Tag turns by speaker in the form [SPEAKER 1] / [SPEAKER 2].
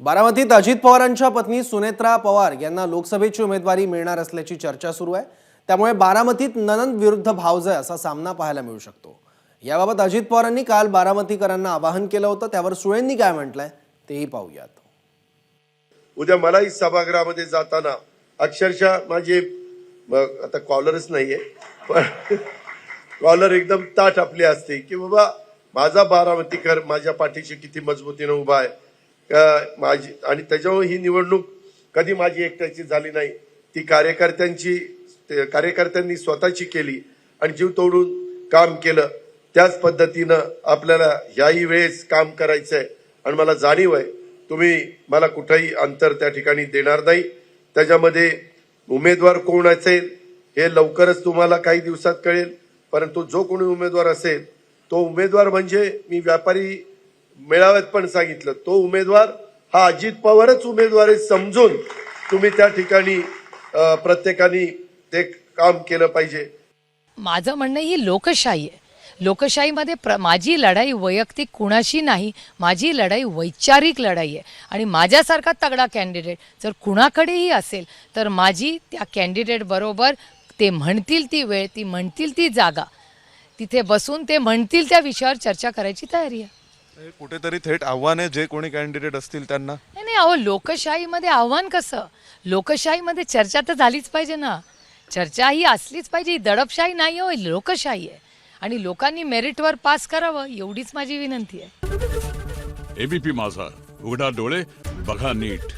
[SPEAKER 1] बारामतीत अजित पवारांच्या पत्नी सुनेत्रा पवार यांना लोकसभेची उमेदवारी मिळणार असल्याची चर्चा सुरू आहे. त्यामुळे बारामतीत ननंद विरुद्ध भावजय असा सामना पाहायला मिळू शकतो. याबाबत अजित पवारांनी काल बारामतीकरांना आवाहन केलं होतं. त्यावर सुळेंनी काय म्हटलंय तेही पाहूयात.
[SPEAKER 2] उद्या मलाही सभागृहामध्ये जाताना अक्षरशः माझे आता कॉलरच नाहीये पण कॉलर एकदम ताट आपली असते की बाबा माझा बारामतीकर माझ्या पाठीशी किती मजबूतीनं उभा आहे. माझी आणि त्याच्यामुळे ही निवडणूक कधी माझी एकट्याची झाली नाही. ती कार्यकर्त्यांची ते कार्यकर्त्यांनी स्वतःची केली आणि जीव तोडून काम केलं. त्याच पद्धतीनं आपल्याला ह्याही वेळेस काम करायचं आहे आणि मला जाणीव आहे तुम्ही मला कुठंही अंतर त्या ठिकाणी देणार नाही. त्याच्यामध्ये उमेदवार कोण असेल हे लवकरच तुम्हाला काही दिवसात कळेल. परंतु जो कोणी उमेदवार असेल तो उमेदवार म्हणजे मी व्यापारी मेळाव्यात पण सांगितलं. तो उमेदवार हा अजित पवारच उमेदवार आहे समजून तुम्ही त्या ठिकाणी प्रत्येकाने ते काम केलं पाहिजे.
[SPEAKER 3] माझं म्हणणं ही लोकशाही आहे. लोकशाहीमध्ये प्र माझी लढाई वैयक्तिक कुणाशी नाही माझी लढाई वैचारिक लढाई आहे. आणि माझ्यासारखा तगडा कॅन्डिडेट जर कुणाकडेही असेल तर माझी त्या कॅन्डिडेटबरोबर ते म्हणतील ती वेळ ती म्हणतील ती जागा. तिथे बसून ते म्हणतील त्या विषयावर चर्चा करायची तयारी आहे.
[SPEAKER 4] हे कुठेतरी थेट आव्हान आहे जे कोणी कॅन्डिडेट असतील त्यांना.
[SPEAKER 3] नाही नाही अहो लोकशाहीमध्ये आव्हान कसं? लोकशाहीमध्ये चर्चा तर झालीच पाहिजे ना. चर्चा ही असलीच पाहिजे ही दडपशाही नाही हो ही लोकशाही आहे. आणि लोकांनी मेरिटवर पास करावं एवढीच माझी विनंती आहे.
[SPEAKER 5] एबीपी माझा. उघडा डोळे बघा नीट.